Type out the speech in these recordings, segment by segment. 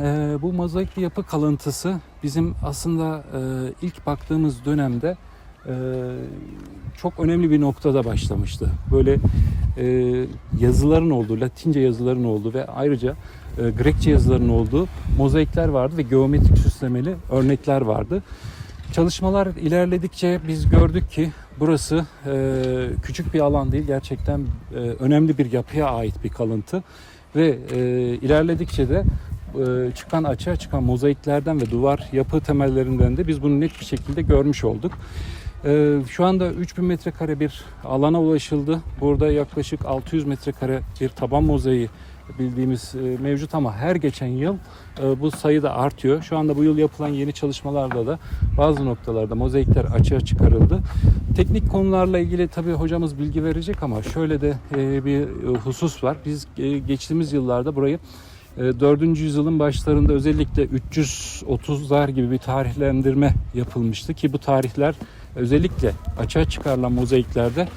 Ee, bu mozaik yapı kalıntısı bizim aslında e, ilk baktığımız dönemde e, çok önemli bir noktada başlamıştı. Böyle e, yazıların olduğu, Latince yazıların olduğu ve ayrıca e, Grekçe yazıların olduğu mozaikler vardı ve geometrik süslemeli örnekler vardı. Çalışmalar ilerledikçe biz gördük ki burası e, küçük bir alan değil, gerçekten e, önemli bir yapıya ait bir kalıntı ve e, ilerledikçe de e, çıkan açığa çıkan mozaiklerden ve duvar yapı temellerinden de biz bunu net bir şekilde görmüş olduk. E, Şu anda 3000 metrekare bir alana ulaşıldı. Burada yaklaşık 600 metrekare bir taban mozaiği bildiğimiz e, mevcut ama her geçen yıl e, bu sayı da artıyor. Şu anda bu yıl yapılan yeni çalışmalarda da bazı noktalarda mozaikler açığa çıkarıldı. Teknik konularla ilgili tabii hocamız bilgi verecek ama şöyle de e, bir husus var. Biz geçtiğimiz yıllarda burayı e, 4. yüzyılın başlarında özellikle 330'lar gibi bir tarihlendirme yapılmıştı ki bu tarihler özellikle açığa çıkarılan mozaiklerde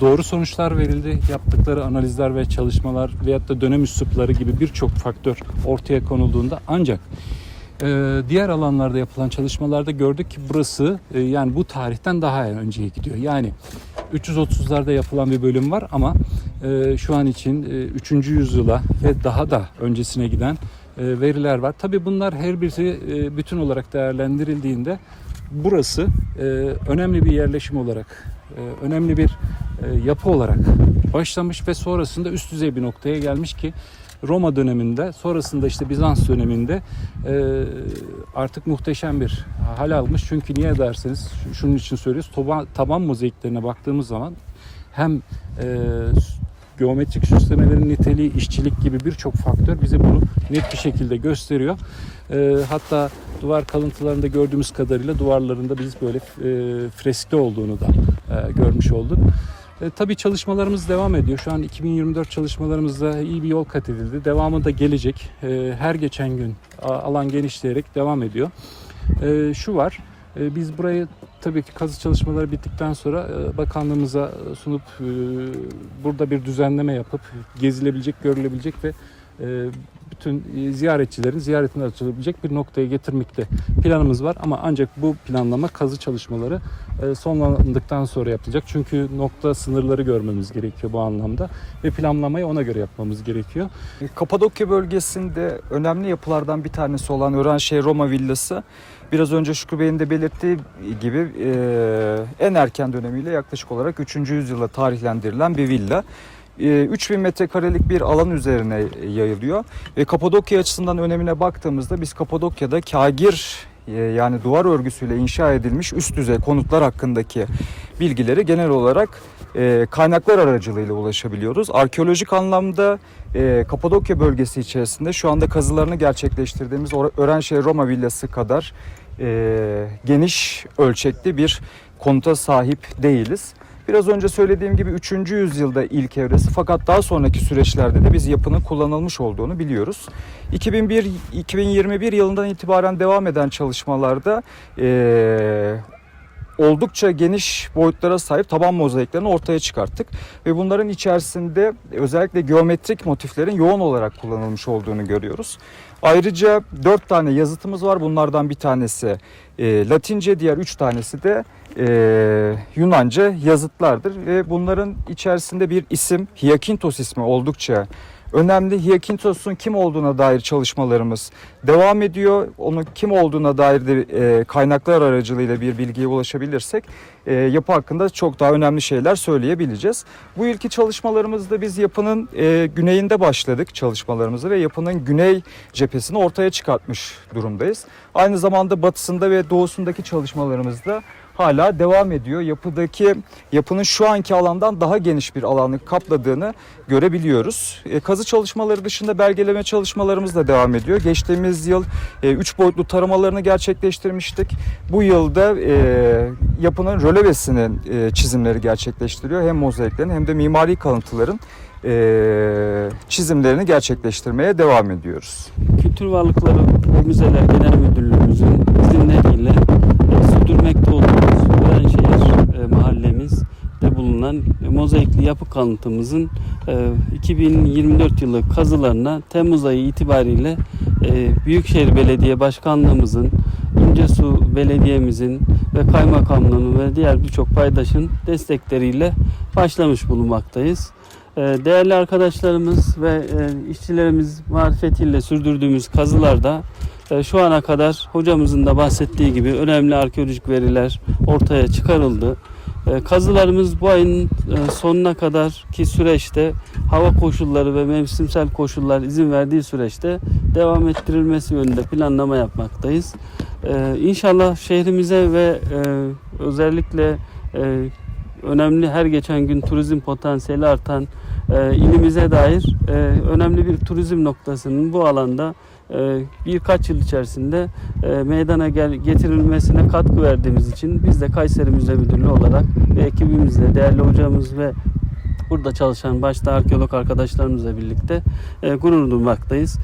doğru sonuçlar verildi. Yaptıkları analizler ve çalışmalar veyahut da dönem üslupları gibi birçok faktör ortaya konulduğunda ancak e, diğer alanlarda yapılan çalışmalarda gördük ki burası e, yani bu tarihten daha önceye gidiyor. Yani 330'larda yapılan bir bölüm var ama e, şu an için e, 3. yüzyıla ve daha da öncesine giden veriler var. Tabii bunlar her birisi bütün olarak değerlendirildiğinde burası önemli bir yerleşim olarak, e, önemli bir e, yapı olarak başlamış ve sonrasında üst düzey bir noktaya gelmiş ki Roma döneminde, sonrasında işte Bizans döneminde e, artık muhteşem bir hal almış. Çünkü niye derseniz şu- şunun için söylüyoruz. Taban, taban mozaiklerine baktığımız zaman hem e, geometrik süslemelerin niteliği, işçilik gibi birçok faktör bize bunu net bir şekilde gösteriyor. E, hatta duvar kalıntılarında gördüğümüz kadarıyla duvarlarında biz böyle e, freskli olduğunu da e, görmüş olduk. E, tabii çalışmalarımız devam ediyor. Şu an 2024 çalışmalarımızda iyi bir yol kat edildi. Devamı da gelecek. E, her geçen gün alan genişleyerek devam ediyor. E, şu var. e, biz burayı tabii ki kazı çalışmaları bittikten sonra e, bakanlığımıza sunup e, burada bir düzenleme yapıp gezilebilecek, görülebilecek ve bütün e, ziyaretçilerin ziyaretine açılabilecek bir noktaya getirmekte planımız var ama ancak bu planlama kazı çalışmaları e, sonlandıktan sonra yapılacak. Çünkü nokta sınırları görmemiz gerekiyor bu anlamda ve planlamayı ona göre yapmamız gerekiyor. Kapadokya bölgesinde önemli yapılardan bir tanesi olan Öğrenşehir Roma Villası biraz önce Şükrü Bey'in de belirttiği gibi e, en erken dönemiyle yaklaşık olarak 3. yüzyıla tarihlendirilen bir villa. E, 3000 metrekarelik bir alan üzerine yayılıyor ve Kapadokya açısından önemine baktığımızda biz Kapadokya'da kagir e, yani duvar örgüsüyle inşa edilmiş üst düzey konutlar hakkındaki bilgileri genel olarak e, kaynaklar aracılığıyla ulaşabiliyoruz. Arkeolojik anlamda e, Kapadokya bölgesi içerisinde şu anda kazılarını gerçekleştirdiğimiz Öğrenşehir Roma Villası kadar e, geniş ölçekli bir konuta sahip değiliz. Biraz önce söylediğim gibi 3. yüzyılda ilk evresi fakat daha sonraki süreçlerde de biz yapının kullanılmış olduğunu biliyoruz. 2001-2021 yılından itibaren devam eden çalışmalarda e, oldukça geniş boyutlara sahip taban mozaiklerini ortaya çıkarttık. Ve bunların içerisinde özellikle geometrik motiflerin yoğun olarak kullanılmış olduğunu görüyoruz. Ayrıca dört tane yazıtımız var. Bunlardan bir tanesi e, Latince, diğer üç tanesi de e, Yunanca yazıtlardır. Ve bunların içerisinde bir isim, Hyakintos ismi oldukça önemli. Hyakintos'un kim olduğuna dair çalışmalarımız devam ediyor. Onun kim olduğuna dair de e, kaynaklar aracılığıyla bir bilgiye ulaşabilirsek e, yapı hakkında çok daha önemli şeyler söyleyebileceğiz. Bu ilki çalışmalarımızda biz yapının e, güneyinde başladık çalışmalarımızı ve yapının güney cephesini ortaya çıkartmış durumdayız. Aynı zamanda batısında ve doğusundaki çalışmalarımızda hala devam ediyor. Yapıdaki yapının şu anki alandan daha geniş bir alanı kapladığını görebiliyoruz. E, kazı çalışmaları dışında belgeleme çalışmalarımız da devam ediyor. Geçtiğimiz yıl 3 boyutlu taramalarını gerçekleştirmiştik. Bu yılda e, yapının rölevesinin e, çizimleri gerçekleştiriyor. Hem mozaiklerin hem de mimari kalıntıların e, çizimlerini gerçekleştirmeye devam ediyoruz. Kültür Varlıkları Müzeler Genel Müdürlüğümüzün izinleriyle e, sürdürmekte olduğumuz Öğrenşehir e, mahallemizde bulunan e, mozaikli yapı kalıntımızın e, 2024 yılı kazılarına Temmuz ayı itibariyle e, Büyükşehir Belediye Başkanlığımızın, İncesu Belediye'mizin ve Kaymakamlığının ve diğer birçok paydaşın destekleriyle başlamış bulunmaktayız. Ee, Değerli arkadaşlarımız ve e, işçilerimiz marifetiyle sürdürdüğümüz kazılarda e, şu ana kadar hocamızın da bahsettiği gibi önemli arkeolojik veriler ortaya çıkarıldı. E, Kazılarımız bu ayın e, sonuna kadar ki süreçte hava koşulları ve mevsimsel koşullar izin verdiği süreçte devam ettirilmesi yönünde planlama yapmaktayız. E, İnşallah şehrimize ve e, özellikle e, önemli her geçen gün turizm potansiyeli artan e, ilimize dair e, önemli bir turizm noktasının bu alanda e, birkaç yıl içerisinde e, meydana getirilmesine katkı verdiğimiz için biz de Kayseri Müze Müdürlüğü olarak ve ekibimizle değerli hocamız ve burada çalışan başta arkeolog arkadaşlarımızla birlikte e, gurur duymaktayız.